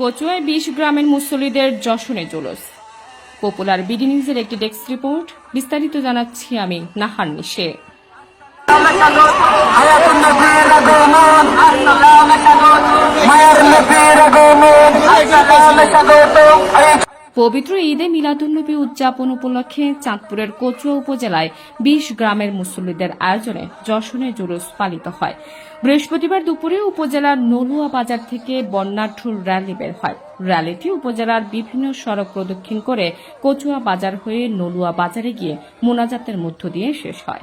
কচুয়ায় বিশ গ্রামের মুসল্লিদের যশনে জুলুস। পপুলার বিডি নিউজের একটি ডেস্ক রিপোর্ট, বিস্তারিত জানাচ্ছি আমি নাহার নিশে। পবিত্র ঈদে মিলাদুন্নবী উদযাপন উপলক্ষে চাঁদপুরের কচুয়া উপজেলায় বিশ গ্রামের মুসল্লিদের আয়োজনে যশনে জুলুস পালিত হয়। বৃহস্পতিবার দুপুরে উপজেলার নলুয়া বাজার থেকে বন্যাঢ্যুর র্যালি বের হয়। র্যালিটি উপজেলার বিভিন্ন সড়ক প্রদক্ষিণ করে কচুয়া বাজার হয়ে নলুয়া বাজারে গিয়ে মোনাজাতের মধ্য দিয়ে শেষ হয়।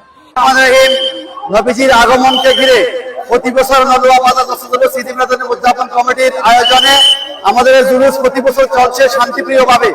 আগমনকে ঘিরে প্রতি বছর নদুয়া বাজার উদযাপন কমিটির আয়োজনে আমাদের জুলুস প্রতি বছর চলছে শান্তিপ্রিয় ভাবে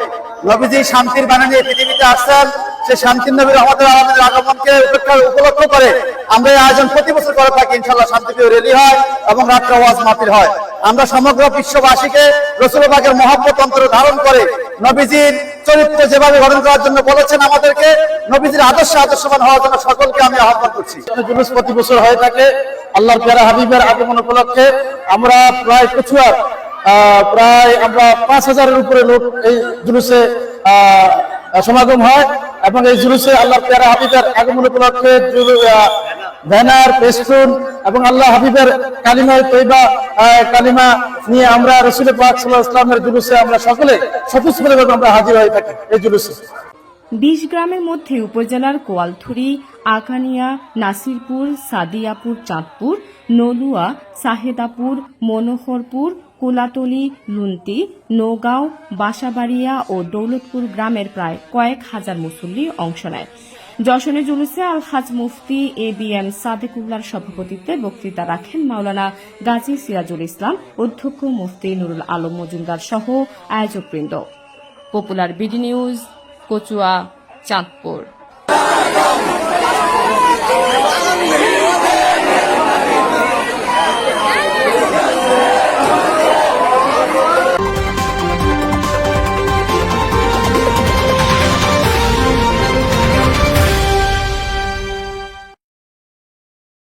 নবীজি শান্তির বাণী নিয়ে পৃথিবীতে আসছেন। সে শান্তির নবীর আমাদের আমাদের আগমনকে উপেক্ষা উপলক্ষ করে আমরা এই আয়োজন প্রতি বছর করে থাকি। ইনশাল্লাহ শান্তিপ্রিয় রেলি হয় এবং রাত্রে ওয়াজ মাহফিল হয়। আমরা সমগ্র বিশ্ববাসীকে রসুলবাগের মহব্বত ধারণ করে নবীজির চরিত্র যেভাবে গঠন করার জন্য বলেছেন আমাদেরকে নবীজির আদর্শ আদর্শবান হওয়ার জন্য সকলকে আমি আহ্বান করছি। জুলুস প্রতি বছর হয়ে থাকে। আল্লাহর প্যারা হাবিবের আগমন উপলক্ষে আমরা প্রায় কচুয়ার আহ, প্রায় আমরা পাঁচ হাজারের উপরে লোক এই জুলুসে সমাগম হয় এবং এই জুলুসে আল্লাহ প্যারা হাবিবের আগমন উপলক্ষে ব্যানার পেস্টুন এবং আল্লাহ হাবিবের কালিমায় তৈবা কালিমা নিয়ে আমরা রসুল পাক সাল্লাহ ইসলামের জুলুসে আমরা সকলে স্বতঃস্ফূর্তভাবে আমরা হাজির হয়ে থাকি এই জুলুসে। বিশ গ্রামের মধ্যে উপজেলার কোয়ালথুরি আকানিয়া, নাসিরপুর, সাদিয়াপুর, চাঁদপুর, নলুয়া, সাহেদাপুর, মনোহরপুর, কোলাতলি, লুন্তি, নৌগাঁও, বাসাবাড়িয়া ও দৌলতপুর গ্রামের প্রায় কয়েক হাজার মুসল্লি অংশ নেয়। যশনে জুলুসে আলহাজ মুফতি এ বি এম সাদেকুল্লার সভাপতিত্বে বক্তৃতা রাখেন মাওলানা গাজী সিরাজুল ইসলাম, অধ্যক্ষ মুফতি নুরুল আলম মজুমদার সহ আয়োজকবৃন্দ। Popular BD news, Kachua, Chandpur.